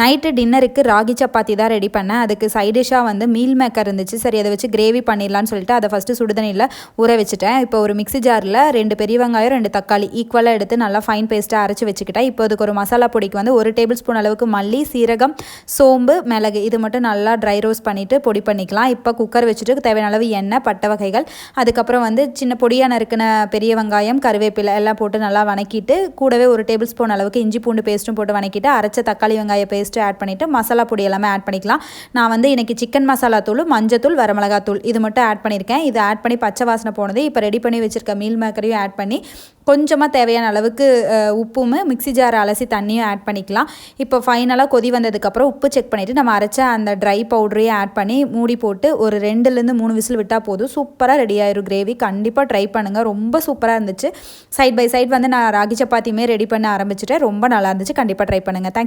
Night டின்னருக்கு ராகி சப்பாத்தி தான் ready பண்ணேன். அதுக்கு சைடிஷ்ஷாக வந்து மீல் மேக்கர் இருந்துச்சு. சரி அதை வச்சு கிரேவி பண்ணிடலான்னு சொல்லிட்டு அதை ஃபஸ்ட்டு சுடுதண்ணியில் ஊற வச்சுட்டேன். இப்போ ஒரு மிக்ஸி ஜாரில் ரெண்டு பெரிய வெங்காயம் ரெண்டு தக்காளி ஈக்குவலாக எடுத்து நல்லா ஃபைன் பேஸ்ட்டாக அரைச்சி வச்சுக்கிட்டேன். இப்போ அதுக்கு ஒரு மசாலா பொடிக்கு வந்து ஒரு டேபிள் ஸ்பூன் அளவுக்கு மல்லி சீரகம் சோம்பு மிளகு. இது மட்டும் நல்லா ட்ரை ரோஸ்ட் பண்ணிவிட்டு பொடி பண்ணிக்கலாம். இப்போ குக்கர் வச்சுட்டு தேவையான அளவு எண்ணெய் பட்டை வகைகள் அதுக்கப்புறம் வந்து சின்ன பொடியாக இருக்கிற பெரிய வெங்காயம் கருவேப்பிலை எல்லாம் போட்டு நல்லா வணக்கிட்டு கூடவே ஒரு டேபிள் ஸ்பூன் அளவுக்கு இஞ்சி பூண்டு பேஸ்ட்டும் போட்டு வணக்கிட்டு அரைச்ச தக்காளி வெங்காய பேஸ்ட்டு ஆட் பண்ணிவிட்டு மசாலா பொடி எல்லாமே ஆட் பண்ணிக்கலாம். நான் வந்து இன்றைக்கி சிக்கன் மசாலா தூள் மஞ்சத்தூள் வரமிளகாத்தூள் இது மட்டும் ஆட் பண்ணியிருக்கேன் இது ஆட் பண்ணி பச்சை வாசனை போனது இப்போ ரெடி பண்ணி வச்சுருக்க மீல் மேக்கரையும் ஆட் பண்ணி கொஞ்சமாக தேவையான அளவுக்கு உப்பும் மிக்ஸி ஜார் அலசி தண்ணியும் ஆட் பண்ணிக்கலாம். இப்போ ஃபைனலாக கொதி வந்ததுக்கப்புறம் உப்பு செக் பண்ணிவிட்டு நம்ம அரைச்ச அந்த ட்ரை பவுடரையும் ஆட் பண்ணி மூடி போட்டு ஒரு ரெண்டுலேருந்து மூணு விசில் விட்டால் போதும். சூப்பராக ரெடி ஆயிரும் கிரேவி கண்டிப்பாக ட்ரை பண்ணுங்கள் ரொம்ப சூப்பராக இருந்துச்சு. சைட் பை சைட் வந்து நான் ராகி சப்பாத்தியுமே ரெடி பண்ண ஆரம்பிச்சிட்டேன். ரொம்ப நல்லா இருந்துச்சு. கண்டிப்பாக ட்ரை பண்ணுங்கள் தேங்க்ஸ்